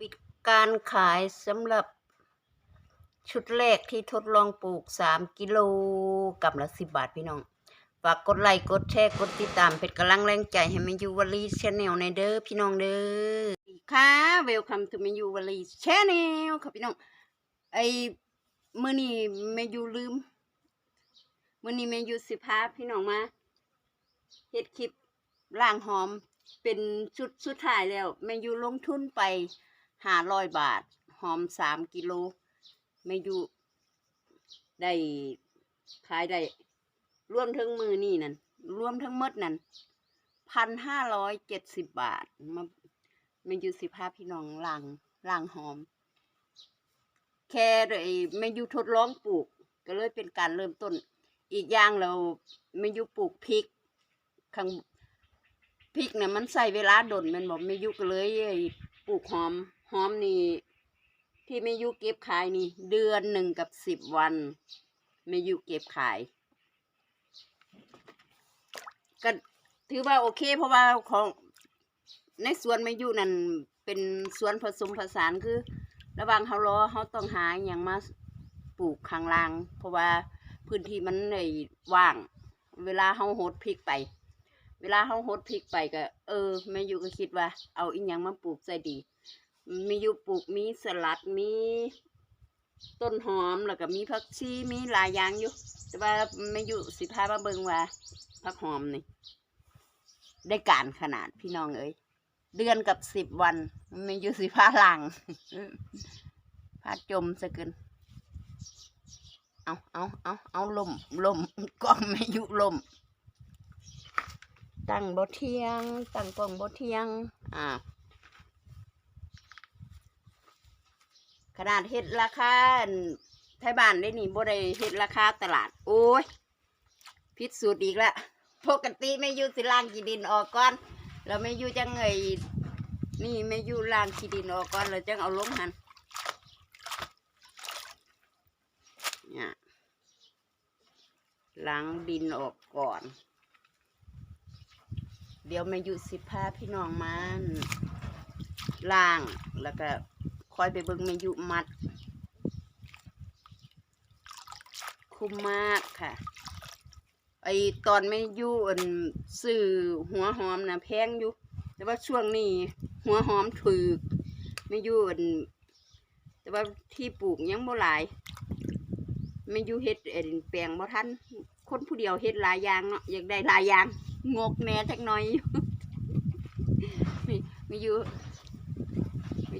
ปิดการขายสำหรับชุดแรกที่ทดลองปลูก 3 กิโลกับละ10บาทพี่น้อง ฝากกดไลค์กดแชร์กดติดตามเป็นกำลังแรงใจให้แมยูวลีชแนลในเด้อพี่น้องเด้อค่ะเวลคัมทูแมยูวลีชแนลค่ะพี่น้อง ไอ้มื้อนี้แมยูลืมมื้อนี้แมยูสิพาพี่น้องมาเฮ็ดคลิปล่างหอมเป็นชุดสุดท้ายแล้วแมยูลงทุนไป 500บาท หอม3กิโลแมยูได้ขายได้รวมทั้งมือนี่นั่นรวมทั้งมดนั่นพันห้าร้อยเจ็ดสิบบาทมาเมยูสิภาพี่น้องล่างล่างหอม แค่ไอ้เมยูทดลองปลูก ก็เลยเป็นการเริ่มต้น อีกอย่างเราเมยูปลูกพริกข้างพริกเนี่ยมันใส่เวลาดนมันบอกเมยูก็เลยปลูกหอม หอมนี่ที่เมยูเก็บขายนี่ เดือนหนึ่งกับสิบวันเมยูเก็บขายก็ถือว่าโอเค เพราะว่าของในสวนไม่ยูนั่นเป็นสวนผสมผสานคือ ระหว่างเขารอเขาต้องหาอย่างมาปลูกข้างล่าง เพราะว่าพื้นที่มันในว่าง เวลาเขาโหดพริกไป เวลาเขาโหดพริกไปก็ เออแม่อยู่ก็คิดว่า เอาอีหยังมาปลูกใส่ดี มีอยู่ปลูกมีสลัดมีต้นหอมแล้วก็มีผักชีมีหลายอย่างอยู่ แต่ว่าไม่อยู่สิพามาเบิงว่าผักหอมนี่ ได้การขนาดพี่น้องเอ้ยเดือนกับสิบวันไม่อยู่สิพาหลังพาจมซะเกินเอาเอาเอาเอาลมลมกล้องไม่อยู่ลมตั้งบ่เทียงตั้งกล้องบ่เทียงอ่า ขนาดเฮ็ดราคาไทยบ้านได้นี่บ่ได้เฮ็ดราคาตลาด โอ้ยพิษสูตรอีกละปกติไม่อยู่สิล้างขี้ดินออกก่อนแล้วไม่อยู่จังไงนี่ไม่อยู่ล้างขี้ดินออกก่อนแล้วจังเอาลงหันเนี่ยล้างดินออกก่อน เดี๋ยวไม่อยู่สิพาพี่น้องมันล้างแล้วก็ คอยไปเบิ่งแมยุมัด คุ้มมากค่ะ ไอตอนแมยุอันซื้อหัวหอมนะแพงอยู่ แต่ว่าช่วงนี้หัวหอมถูกแมยุอันแต่ว่าที่ปลูกยังบ่หลายแมยุเฮ็ดเอ็นแปลงบ่ทันคนผู้เดียวเฮ็ดหลายอย่างเนาะอยากได้หลายอย่างงกแหน่จักหน่อยอยู่แมยุ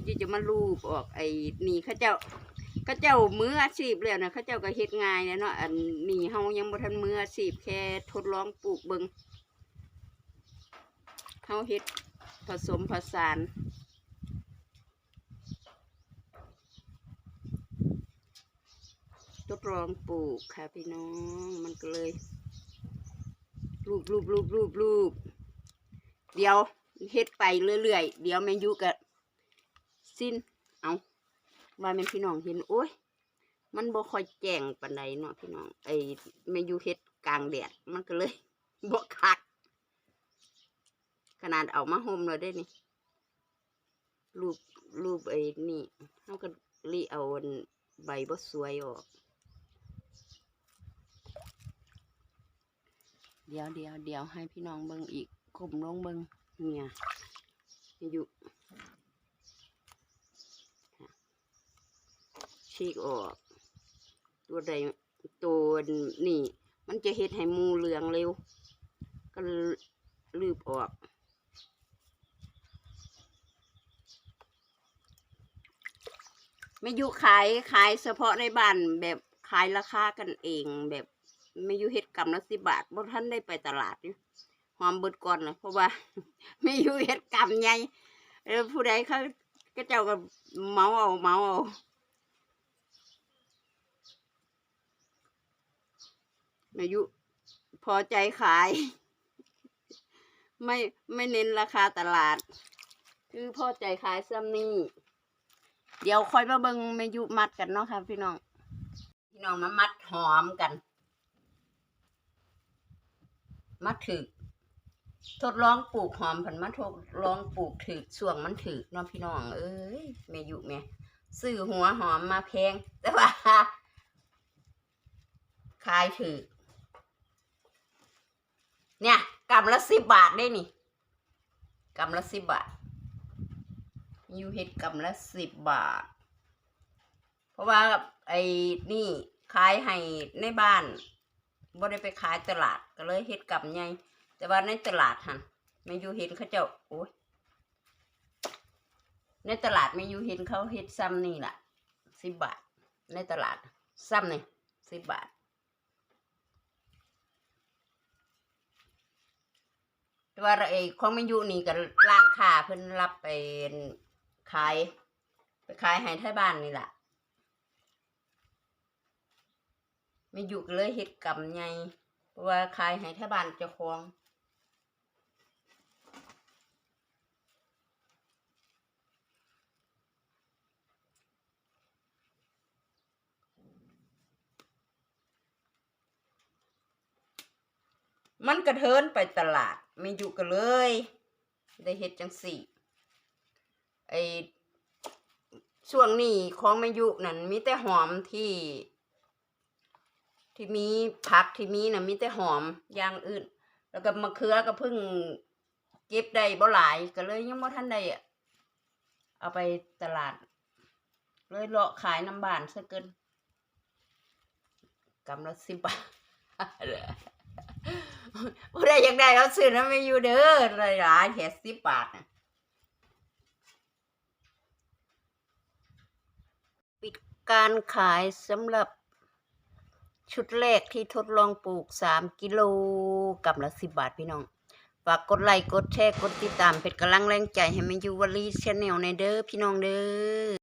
ไม่จะมาลูบออกไอ้นี่เข้าเจ้าเข้าเจ้ามืออาชีพแล้วนะเข้าเจ้าก็เฮ็ดง่ายนะเนาะอันนี่เฮายังบ่ทันมืออาชีพแค่ทดลองปลูกเบิงเฮาเฮ็ดผสมผสานทดลองปลูกค่ะพี่น้องมันก็เลยรูปรูปรูปรูปรูปเดี๋ยวเฮ็ดไปเรื่อยๆ เดี๋ยวแม่ยุก็ สิ้น เอาว่าแม่นพี่น้องเห็นโอ้ย มันบ่ค่อยแจ้งปานใดเนาะพี่น้อง ไอ้แม่อยู่เฮ็ดกลางแดด มันก็เลยบ่คัก ขนาดเอามาห่มแล้วได้นี่รูปรูปไอ้นี่เขาก็รีเอาใบบ่สวยออก เดี๋ยวเดี๋ยวเดี๋ยวให้พี่น้องเบิ่งอีกคมลงเบิ่งเนี่ยอยู่ ฉีกออก ตัวใดตัวนี่ มันจะเฮ็ดให้มูเหลืองเร็ว ก็ลืบออก ไม่อยู่ขายขายเฉพาะในบ้านแบบขายราคากันเองแบบไม่อยู่เฮ็ดกำละสิบบาทบ่ท่านได้ไปตลาดอยู่หอมเบิดก่อนเลยเพราะว่า ไม่อยู่เฮ็ดกำใหญ่เออผู้ใดเขาก็เจ้าก็เมาเอาเมาเอา อายุพอใจขาย ไม่ไม่เน้นราคาตลาด คือพอใจขายซ้ำนี่เดี๋ยวค่อยมาเบิงเมยุมัดกันเนาะค่ะพี่น้อง พี่น้องมามัดหอมกัน มัดถึก ทดลองปลูกหอมผันมาทดลองปลูกถึกส่วงมันถึกเนาะพี่น้อง เอ้ยเมม่อยู่แม่ซื้อหัวหอมมาแพงแต่ว่าขายถือ เนี่ยกำละสิบบาทได้นี่กำละสิบบาทยูเฮ็ดกำละสิบบาท เพราะว่าไอ้นี่ขายให้ในบ้านบ่ได้ไปขายตลาดก็เลยเฮ็ดกำใหญ่แต่ว่าในตลาดหันไม่ยูเห็นเขาเจ้าโอ้ยในตลาดไม่ยูเห็นเขาเฮ็ดซ้ำนี่ล่ะสิบบาท ในตลาดซ้ำนี่สิบบาท แต่ว่าไอ้ของมันอยู่นี่ก็ร้านค้าเพิ่นรับไปขายไปขายให้ไทยบ้านนี่แหละไม่อยู่ก็เลยเฮ็ดกำใหญ่เพราะว่าขายให้ไทยบ้านเจ้าของมันกระเทินไปตลาด ไม่อยู่ก็เลย ได้เฮ็ดจังสี่ไอช่วงนี้ของม่ยุนั่นมีแต่หอมที่ ที่มีผักที่มีน่ะมีแต่หอมอย่างอื่น แล้วก็มะเขือก็เพิ่งเก็บได้บ่หลายก็เลยยังบ่ทันได้อะเอาไปตลาด เลยเลาะขายน้ำบานซะเกินกำละสิบบาท ผู้ใดอยากได้เอาซื้อนะไม่อยู่เด้อหลายๆแค่สิบบาทนะปิดการขายสำหรับชุดแรกที่ทดลองปลูกสามกิโลกับละสิบบาทพี่น้อง ฝากกดไลค์ กดแชร์ กดติดตาม เป็นกำลังแรงใจให้แม่ยูวลีชแนลในเด้อพี่น้องเด้อ